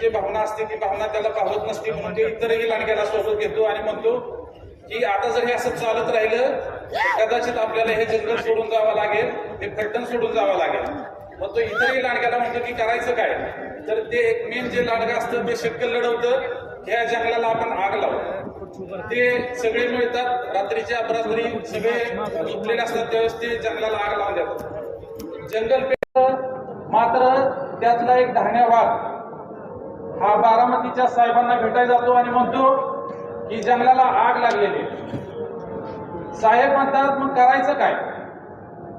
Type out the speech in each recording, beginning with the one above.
जी भावना असते ती भावना त्याला पाहत नसते म्हणून ते इतरही लांडग्याला सोबत घेतो आणि म्हणतो की आता जर हे असं चालत राहिलं कदाचित आपल्याला हे जंगल सोडून जावं लागेल हे फलटण सोडून जावं लागेल. मग तो इतरही लांडग्याला म्हणतो की करायचं काय? तर ते एक मेन जे लांडगं असतं ते शक्य लढवतं ह्या जंगलाला आपण आग लावू ते सगळे मिळतात रात्रीच्या अपरात्री सगळे झोपलेले असतात त्यावेळेस ते जंगलाला आग लावून देतात. जंगल पेट मात्र त्यातला एक धाण्या वाघ हा बारामतीच्या साहेबांना भेटायला जातो आणि म्हणतो की जंगलाला आग लागलेली साहेब म्हणतात मग करायचं काय?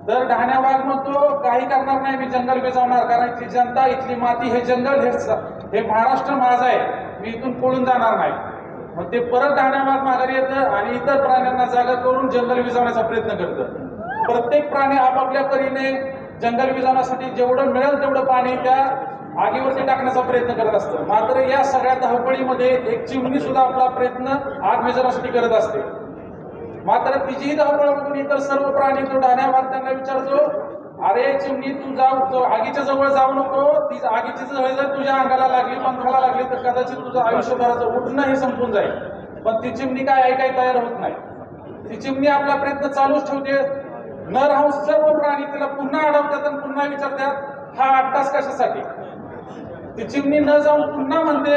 तर ढाण्या वाघ म्हणतो काही करणार नाही मी जंगल बेजावणार कारण इथली जनता इथली माती हे जंगल हे हे महाराष्ट्र माझा आहे. मी इथून पळून जाणार नाही. मग ते परत ढाण्या वाघ माघारी येतं आणि इतर प्राण्यांना जागा करून जंगल विजवण्याचा प्रयत्न करतं. प्रत्येक प्राणी आपापल्या परीने जंगल विजवण्यासाठी जेवढं मिळेल तेवढं पाणी त्या आगीवरती टाकण्याचा प्रयत्न करत असतं. मात्र या सगळ्या धावपळीमध्ये एक चिमणी सुद्धा आपला प्रयत्न आग विजवण्यासाठी करत असते. मात्र तिचीही धावपळ बघून इतर सर्व प्राणी तो डाण्या त्यांना विचारतो अरे चिमणी तू जाऊ तो आगीच्या जवळ जाऊ नको. ती आगीची जवळ जर तुझ्या अंगाला लागली पंखाला लागली तर कदाचित तुझं आयुष्यभराचं उठणं हे संपून जाईल. पण ती चिमणी काय ऐकाय तयार होत नाही. ती चिमणी आपला प्रयत्न चालूच ठेवते. न राहून सर्व प्राणी तिला पुन्हा अडवतात आणि पुन्हा विचारतात हा आठ तास कशासाठी? ती चिमणी न जाऊन पुन्हा म्हणते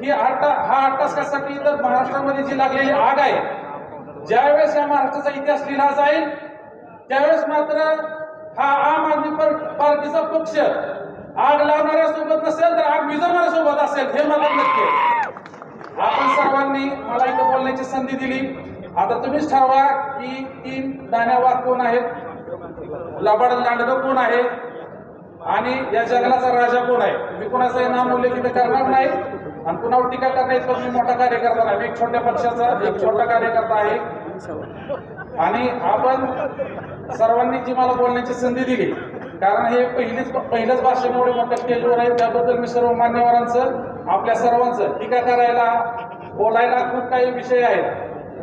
ही आटा हा आटास कशासाठी तर महाराष्ट्रामध्ये जी लागलेली आग आहे ज्यावेळेस या महाराष्ट्राचा इतिहास लिहिला जाईल त्यावेळेस मात्र हा आम आदमी पार्टीचा पक्ष आग लावणाऱ्या सोबत नसेल तर आग विजवणाऱ्या सोबत असेल हे मला नक्की आहे. आपण सर्वांनी मला इथं बोलण्याची संधी दिली आता तुम्हीच ठरवा की तीन दाण्यावाद कोण आहेत लबाड लांडगं कोण आहे आणि या जंगलाचा राजा कोण आहे? मी कोणाचंही नाम उल्लेख इथं करणार नाही. आणि कुणावर टीका करता पण मी मोठा कार्यकर्ता नाही. मी एक छोट्या पक्षाचा एक छोटा कार्यकर्ता आहे. आणि आपण सर्वांनी जी मला बोलण्याची संधी दिली कारण हे पहिलीच पहिलंच भाषण एवढे मोठ्या स्टेजवर आहे. त्याबद्दल मी सर्व मान्यवरांचं आपल्या सर्वांचं टीका करायला बोलायला खूप काही विषय आहेत.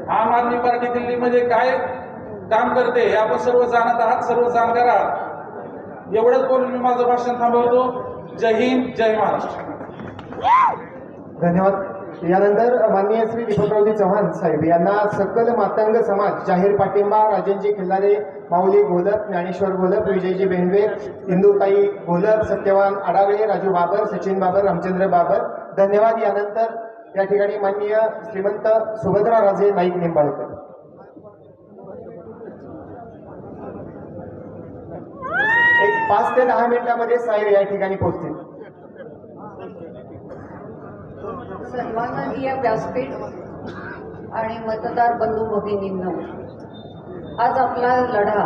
आम आदमी पार्टी दिल्लीमध्ये काय काम करते हे आपण सर्व जाणत आहात सर्व जाणकार आहात. एवढंच बोलून मी माझं भाषण थांबवतो. जय हिंद जय महाराष्ट्र. धन्यवाद. यानंतर माननीय श्री दीपकरावजी चव्हाण साहेब यांना सकल मातंग समाज जाहीर पाठिंबा राजनजी खिल्लारे माऊली घोलप ज्ञानेश्वर घोलप विजयजी बेंडवे इंदुताई घोलप सत्यवान आडागळे राजू बाबर सचिन बाबर रामचंद्र बाबर. धन्यवाद. यानंतर या ठिकाणी माननीय श्रीमंत सुभद्रा राजे नाईक निंबाळकर. पाच ते दहा मिनिटांमध्ये साहेब या ठिकाणी पोहोचतील. सन्माननीय व्यासपीठ आणि मतदार बंधू भगिनींनो आज आपला लढा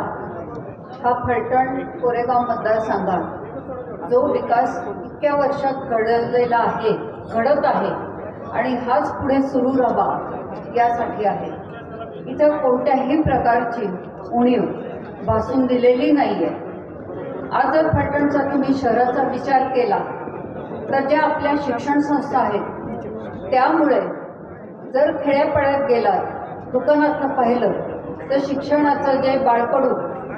हा फलटण कोरेगाव मतदारसंघात जो विकास इतक्या वर्षात घडलेला आहे घडत आहे आणि हाच पुढे सुरू राहावा यासाठी आहे. इथं कोणत्याही प्रकारची उणीव भासून दिलेली नाही आहे आज जर फलटणचा तुम्ही शहराचा विचार केला तर ज्या आपल्या शिक्षण संस्था आहेत त्यामुळे जर खेड्यापाड्यात गेलात दुकानातनं पाहिलं तर शिक्षणाचं जे बाळकडू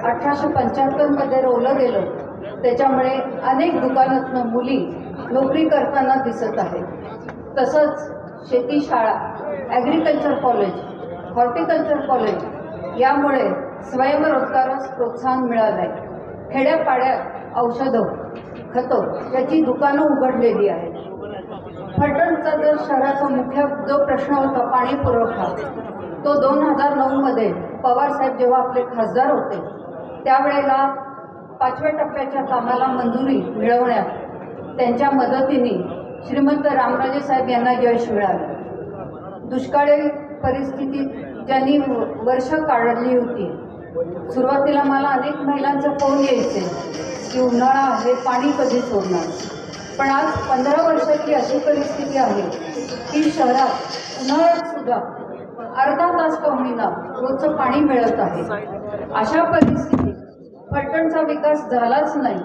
अठराशे पंच्याहत्तरमध्ये रोवलं गेलं त्याच्यामुळे अनेक दुकानातनं मुली नोकरी करताना दिसत आहेत. तसंच शेती शाळा ॲग्रिकल्चर कॉलेज हॉर्टिकल्चर कॉलेज यामुळे स्वयंरोजगारास प्रोत्साहन मिळालं आहे खेड्यापाड्यात औषधं खतं याची दुकानं उघडलेली आहेत. फलटणचा जर शहराचा मुख्य जो प्रश्न होता पाणी पुरवठा तो दोन हजार नऊमध्ये पवारसाहेब जेव्हा आपले खासदार होते त्यावेळेला पाचव्या टप्प्याच्या कामाला मंजुरी मिळवण्यात त्यांच्या मदतीने श्रीमंत रामराजे साहेब यांना यश मिळाले. दुष्काळी परिस्थितीत ज्यांनी वर्ष काढली होती सुरुवातीला मला अनेक महिलांचे फोन यायचे की उन्हाळा आहे पाणी कधी सोडणार? पण आज पंधरा वर्षाची अशी परिस्थिती आहे की शहरात उन्हाळ्यात सुद्धा अर्धा तास पाहुणीला रोजचं पाणी मिळत आहे. अशा परिस्थितीत फलटणचा विकास झालाच नाही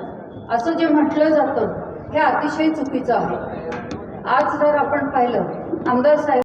असं जे म्हटलं जातं हे अतिशय चुकीचं आहे. आज जर आपण पाहिलं आमदार साहेब